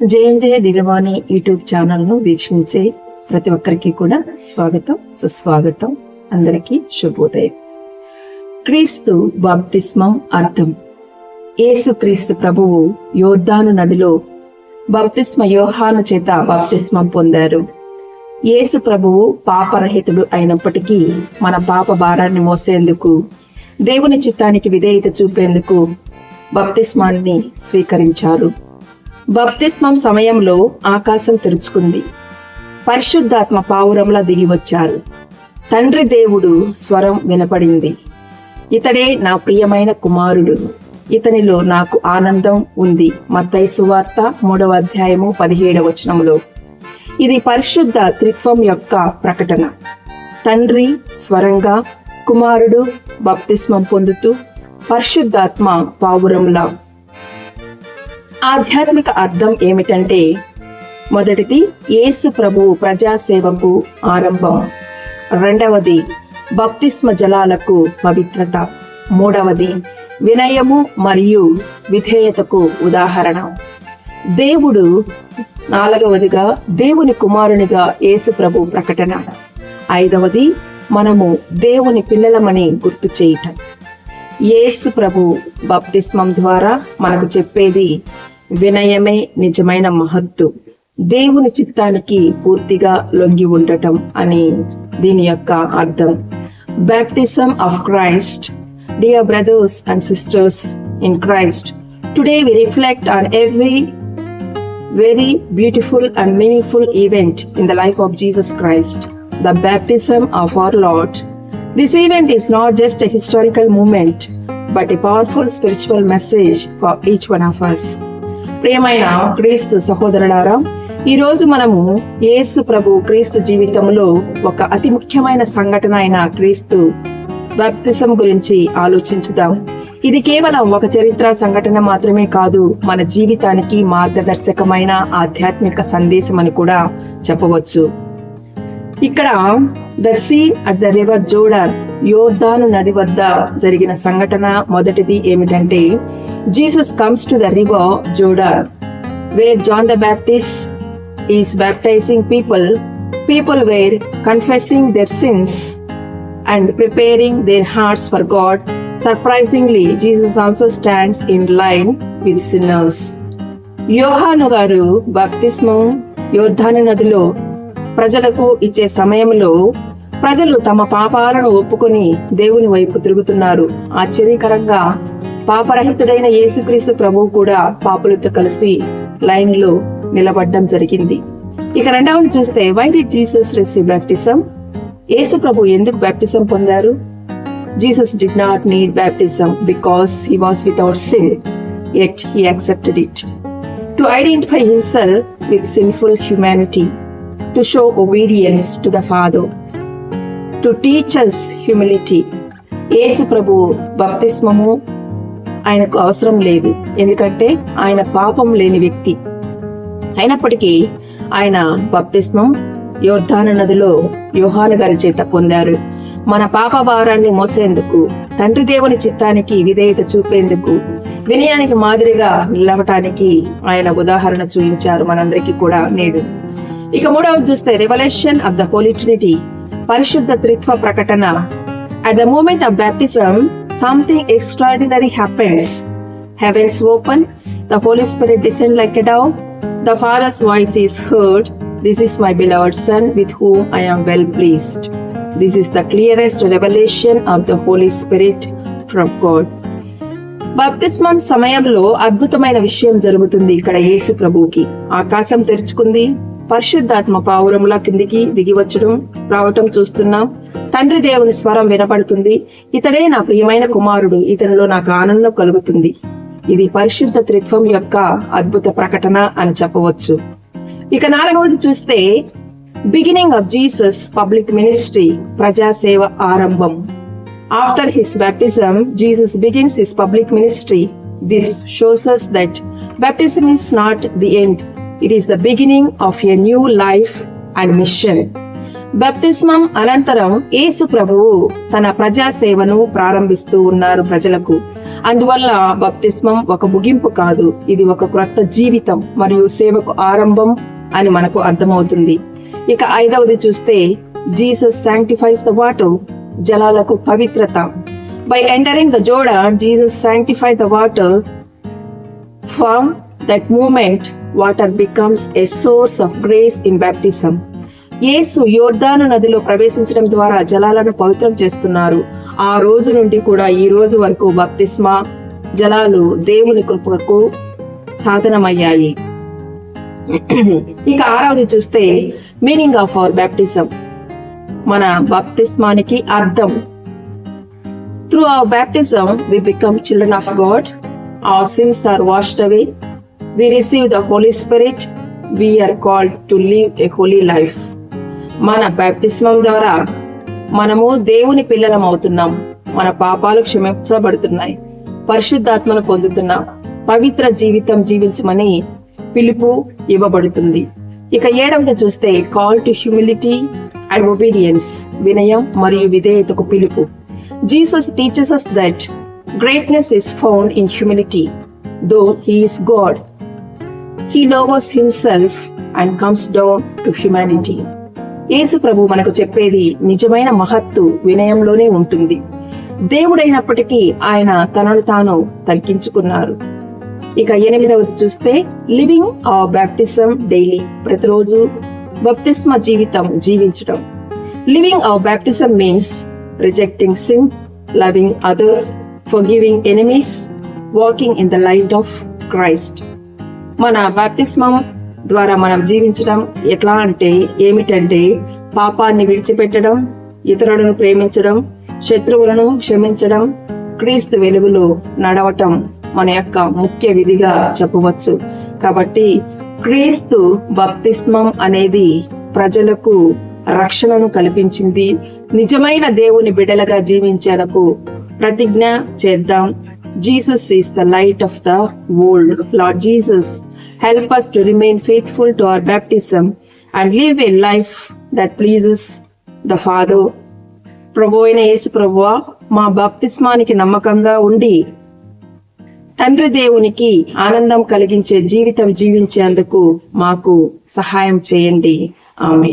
JMJ దివ్యవాణి YouTube ఛానల్ను వీక్షించే ప్రతి ఒక్కరికి కూడా స్వాగతం సుస్వాగతం. అందరికీ శుభోదయం. క్రీస్తు బాప్తిస్మం అర్థం. యేసు క్రీస్తు ప్రభువు యోర్ధాను నదిలో బాప్తిస్మ యోహాను చేత బాప్తిస్మం పొందారు. యేసు ప్రభువు పాపరహితుడు అయినప్పటికీ మన పాప భారాన్ని మోసేందుకు దేవుని చిత్తానికి విధేయత చూపేందుకు బప్తిస్మాన్ని స్వీకరించారు. బప్తిస్మం సమయంలో ఆకాశం తెరుచుకుంది. పరిశుద్ధాత్మ పావురంలా దిగి వచ్చారు. తండ్రి దేవుడు స్వరం వినపడింది. ఇతడే నా ప్రియమైన కుమారుడు. ఇతనిలో నాకు ఆనందం ఉంది. మత్తయి సువార్త మూడవ అధ్యాయము పదిహేడవ వచనంలో ఇది పరిశుద్ధ త్రిత్వం యొక్క ప్రకటన. తండ్రి స్వరంగా కుమారుడు బప్తిస్మం పొందుతూ పరిశుద్ధాత్మ పావురంలా ఆధ్యాత్మిక అర్థం ఏమిటంటే మొదటిది యేసు ప్రభు ప్రజాసేవకు ఆరంభం. రెండవది బప్తిస్మ జలాలకు పవిత్రత. మూడవది వినయము మరియు విధేయతకు ఉదాహరణ. దేవుడు నాలుగవదిగా దేవుని కుమారునిగా యేసు ప్రభు ప్రకటన. ఐదవది మనము దేవుని పిల్లలమని గుర్తు చేయటం. యేసు ప్రభు బప్తిస్మం ద్వారా మనకు చెప్పేది వినయమే నిజమైన మహత్తు. దేవుని చిత్తానికి పూర్తిగా లొంగి ఉండటం అని దీని యొక్క అర్థం. Baptism of Christ dear brothers and sisters in Christ today we reflect on every very beautiful and meaningful event in the life of Jesus Christ the baptism of our Lord this event is not just historical moment but a powerful spiritual message for each one of us ప్రియమైన క్రీస్తు సహోదరులారా ఈరోజు మనము యేసు ప్రభు క్రీస్తు జీవితంలో ఒక అతి ముఖ్యమైన సంఘటన అయిన క్రీస్తు బాప్తిసం గురించి ఆలోచించుదాం. ఇది కేవలం ఒక చరిత్ర సంఘటన మాత్రమే కాదు మన జీవితానికి మార్గదర్శకమైన ఆధ్యాత్మిక సందేశం అని కూడా చెప్పవచ్చు. ఇక్కడ the scene at the river Jordan యోర్దాను నది వద్ద జరిగిన సంఘటన మొదటిది ఏమిటంటే Jesus comes to the river Jordan where John the Baptist is baptizing people people were confessing their sins and preparing their hearts for God surprisingly Jesus also stands in line with sinners యోహాను గారు బాప్తిస్మం యోర్ధాను నదిలో ప్రజలకు ఇచ్చే సమయంలో ప్రజలు తమ పాపాలను ఒప్పుకొని దేవుని వైపు తిరుగుతున్నారు. ఆశ్చర్యకరంగా పాపరహితుడైన యేసుక్రీస్తు ప్రభువు కూడా పాపులతో కలిసి లైన్లో నిలబడడం జరిగింది. ఇక రెండవది చూస్తే why did Jesus receive baptism యేసు ప్రభు ఎందుకు బ్యాప్టిజం పొందారు? Jesus did not need baptism because he was without sin yet he accepted it to identify himself with sinful humanity to show obedience to the Father to teaches humility యేసు ప్రభువు బప్తిస్మము ఆయనకు అవసరం లేదు. ఎందుకంటే ఆయన పాపం లేని వ్యక్తి. అయినప్పటికీ ఆయన బప్తిస్మం యోద్ధాన నదిలో యోహాను గారి చేత పొందారు. మన పాప భారాన్ని మోసేందుకు తండ్రి దేవుని చిత్తానికి విధేయత చూపేందుకు వినయానికి మాదిరిగా నిలవటానికి ఆయన ఉదాహరణ చూపించారు మనందరికీ కూడా నేడు. ఇక మూడవది చూస్తే revelation of the Holy Trinity పరిశుద్ధ త్రిత్వ ప్రకటన. At the moment of baptism something extraordinary happens heavens open the Holy Spirit descend like a dove the Father's voice is heard this is my beloved son with whom I am well pleased this is the clearest revelation of the Holy Spirit from God బప్తిస్మం సమయంలో అద్భుతమైన విషయం జరుగుతుంది ఇక్కడ యేసు ప్రభుకి ఆకాశం తెరుచుకుంది పరిశుద్ధాత్మ పావురముల కిందికి దిగివచ్చడం రావటం చూస్తున్నాం. తండ్రి దేవుని స్వరం వినపడుతుంది. ఇతడే నా ప్రియమైన కుమారుడు ఇతనిలో నాకు ఆనందం కలుగుతుంది. ఇది పరిశుద్ధ త్రిత్వం యొక్క అద్భుత ప్రకటన అని చెప్పవచ్చు. ఇక నాలుగవది చూస్తే beginning of Jesus public ministry ప్రజాసేవ ఆరంభం. After his baptism Jesus begins his public ministry. This shows that baptism is not the end it is the beginning of a new life and mission బప్తిస్మం అనంతరం యేసు ప్రభువు తన ప్రజా సేవను ప్రారంభిస్తూ ఉన్నారు ప్రజలకు. అందువల్ల బప్తిస్మం ఒక ముగింపు కాదు. ఇది ఒక క్రొత్త జీవితం మరియు సేవకు ఆరంభం అని మనకు అర్థమవుతుంది. ఇక ఐదవది చూస్తే జీసస్ శాంక్టిఫైస్ ద వాటర్ జలాలకు పవిత్రత. By entering the Jordan Jesus sanctify the water from that moment water becomes a source of grace in baptism యేసు యోర్ధాను నదిలో ప్రవేశించడం ద్వారా జలాలను పవిత్రం చేస్తున్నారు. ఆ రోజు నుండి కూడా ఈ రోజు వరకు బప్తిస్మా జలాలు దేవుని కృపకు సాధనమయ్యాయి. ఇక ఆరవది చూస్తే మీనింగ్ ఆఫ్ అవర్ బ్యాప్టిజం మన బాప్తిస్మానికి అర్థం. Through our baptism we become children of God. Our sins are washed away. We receive the Holy Spirit are called to live a holy life మన బ్యాప్టిస్మం ద్వారా మనము దేవుని పిల్లలం అవుతున్నాం. మన పాపాలు క్షమించబడుతున్నాయి. పరిశుద్ధాత్మను పొందుతున్నాం పవిత్ర జీవితం జీవించమని పిలుపు ఇవ్వబడుతుంది. ఇక ఏడవది చూస్తే call to humility and obedience వినయం మరియు విధేయతకు పిలుపు. Jesus teaches us that greatness is found in humility though he is God he lowers himself and comes down to humanity యేసు ప్రభు మనకు చెప్పేది నిజమైన మహత్తు వినయంలోనే ఉంటుంది. దేవుడైనప్పటికీ ఆయన తనను తాను తగ్గించుకున్నారు. ఇక ఎనిమిదవది చూస్తే లివింగ్ ఆ బ్యాప్టిజం డైలీ ప్రతిరోజు బప్తిస్మ జీవితం జీవించడం living a baptism means rejecting sin loving others forgiving enemies walking in the light of Christ మన బాప్తిస్మం ద్వారా మనం జీవించడం ఎట్లా అంటే ఏమిటంటే పాపాన్ని విడిచిపెట్టడం ఇతరులను ప్రేమించడం శత్రువులను క్షమించడం క్రీస్తు వెలుగులో నడవటం మన యొక్క ముఖ్య విధిగా చెప్పవచ్చు. కాబట్టి క్రీస్తు బప్తిస్మం అనేది ప్రజలకు రక్షణను కల్పించింది. నిజమైన దేవుని బిడలగా జీవించేందుకు ప్రతిజ్ఞ చేద్దాం. Jesus is the light of the world. Lord Jesus help us to remain faithful to our baptism and live a life that pleases the Father. ప్రభు అయిన యేసు ప్రభువ మా బాప్తిస్మానికి నమ్మకంగా ఉండి తండ్రి దేవునికి ఆనందం కలిగించే జీవితం జీవించేందుకు మాకు సహాయం చేయండి ఆమె